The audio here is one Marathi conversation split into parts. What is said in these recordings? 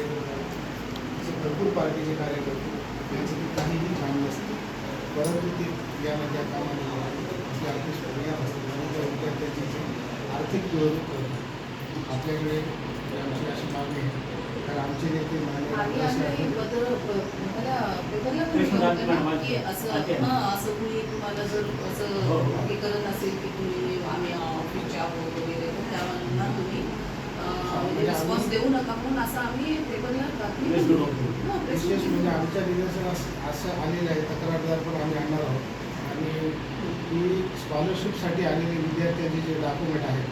असे भरपूर पार्टीचे कार्यकर्ते त्यांचं ते काहीही काम नसतं परंतु ते या ना त्या कामाने आपल्या ऑफिस या असतात आणि त्या विद्यार्थ्यांची जी आर्थिक पिळवणूक करतात आपल्याकडे आमची अशी मागणी आहे कारण आमचे नेते मान्य असं. हां कुणी तुम्हाला जर हो, असं हो. हे करत असेल की तुम्ही आम्ही ऑफिसचे आहोत वगैरे म्हणजे रिस्पॉन्स देऊ नका म्हणून असं आम्ही press विशेष म्हणजे. आमच्या निदर्शनास असं आलेलं आहे तक्रारदार पण आम्ही आणणार आहोत आणि ही स्कॉलरशिपसाठी आलेले विद्यार्थ्यांचे जे डॉक्युमेंट आहेत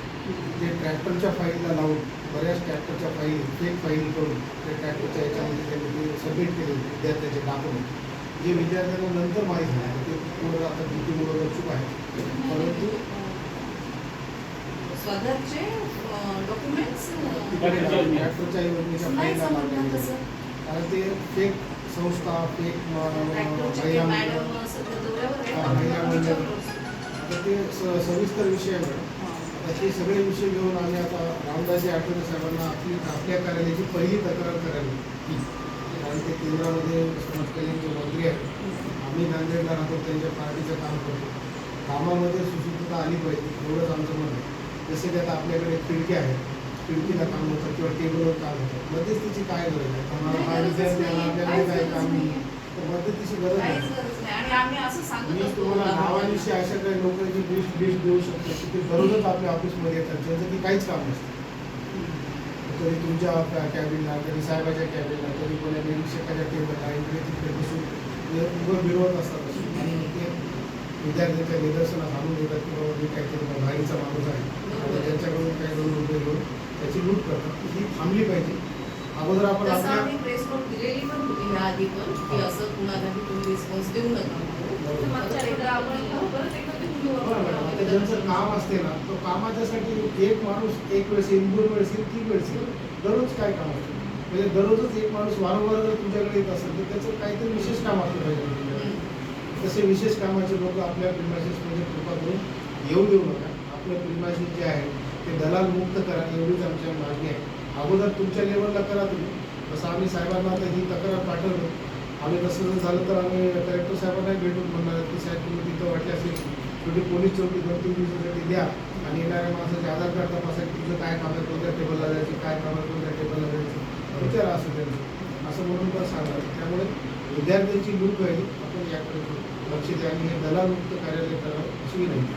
ते ट्रॅक्टरच्या फाईलला लावून बऱ्याच ट्रॅक्टरच्या फाईल फेक फाईल करून ते ट्रॅक्टरच्या याच्यामध्ये त्यांनी सबमिट केले विद्यार्थ्याचे डॉक्युमेंट जे विद्यार्थ्यांना नंतर माहीत झालं ते थोडं आता भीतीमुळे चूक आहे परंतु स्वतःचे डॉक्युमेंट्स नाही फाईलला समजलं कारण ते फेक संस्था फेक मॅडम सध्या दौऱ्यावर आहे ते सविस्तर विषय आहे आता हे सगळे विषय घेऊन आम्ही आता रामदासजी आठवले साहेबांना आपली आपल्या कार्यालयाची पहिली तक्रार करावी कारण ते केंद्रामध्ये समाज मंत्री आहेत आम्ही नांदेडला राहतो त्यांच्या पार्टीचं काम करतो. कामामध्ये सुसूत्रता आली पाहिजे एवढंच आमचं म्हणणं आहे. जसे की आता आपल्याकडे खिडकी आहे खिडकीला काम होतं किंवा टेबलवर काम होतं. मध्यस्थीची काय गरज आहे? हा. आपल्याकडे काय काम. तर मध्यस्थीची गरज नाही. सांगत मी तुम्हाला. नावानिशी अशा काही लोकांची लिस्ट लिस्ट देऊ शकतो की ते दररोजच आपल्या ऑफिसमध्ये येतात. ज्यांचं की काहीच काम नसतं. कधी तुमच्या कॅबिनला कधी साहेबाच्या कॅबिनला कधी कोण्या निरीक्षकाच्या टेबलला इकडे तिकडे बसून उभं मिळवत असतात. विद्यार्थ्यांच्या निदर्शनास आणून देतात की बाबा मी काहीतरी बाहेरचा माणूस आहे. आणि त्यांच्याकडून काही दोन रुपये घेऊन त्याची लूट करतात. ही थांबली पाहिजे. अगोदर आपण तसं आपल्या आम्ही प्रेस नोट दिलेली पण होती ह्या आधी पण की असं कुणालाही तुम्ही रिस्पॉन्स देऊ नका हो ज्यांचं काम असते ना तो कामाच्यासाठी एक माणूस एक वेळेस येईल दोन वेळेस येईल तीन वेळेस येईल. दररोज काय काम असतं? म्हणजे दररोजच एक माणूस वारंवार जर तुमच्याकडे येत असेल तर त्याचं काहीतरी विशेष काम असलं पाहिजे. तसे विशेष कामाचे लोक आपल्या प्रिमायसेसमध्ये कृपा करून येऊ देऊ नका. आपले प्रिमायसेस जे आहे ते दलाल मुक्त करा एवढीच आमची मागणी आहे. अगोदर तुमच्या लेवलला करा तुम्ही. तसं आम्ही साहेबांना आता ही तक्रार पाठवलं. आम्ही तसं जर झालं तर आम्ही कलेक्टर साहेबांना भेटून म्हणणार की साहेब तुम्ही तिथं वाटले असेल छोटी पोलीस चौकी दोन तीन दिवसासाठी द्या आणि येणाऱ्या माणसाचे आधार कार्ड तपासायला तुझं काय काम आहे कोणत्या टेबलला जायचं काय काम आहे कोणत्या टेबलला जायचं. विचारा असं त्यांचं असं म्हणून पण सांगा त्यामुळे विद्यार्थ्यांची लूट व्हायली आपण याकडे लक्ष द्या आणि हे दलालमुक्त कार्यालय करावं अशी विनंती.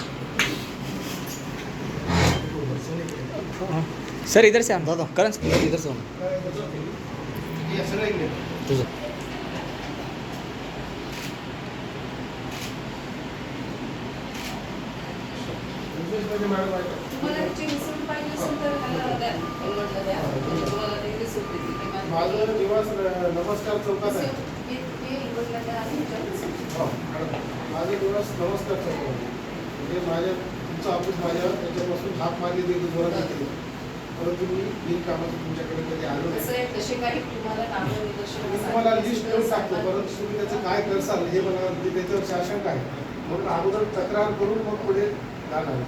सर इधर से दादा करण सर इधर से होना हे तुझं मॅडम ऐका. माझं- निवास नमस्कार चौकात आहे. हे-. माझं निवास नमस्कार चौकात. म्हणजे माझ्या तुमचं ऑफिस माझ्या याच्यापासून हात मारली ते जोरात केली परंतु मी बिल कामाचं तुमच्याकडे कधी आलो नाही. तुम्हाला लिस्ट देऊ टाकतो परंतु तुम्ही त्याचं काय करसाल हे मला त्याच्यावर आशंका आहे. म्हणून अगोदर तक्रार करून मग पुढे जाणार.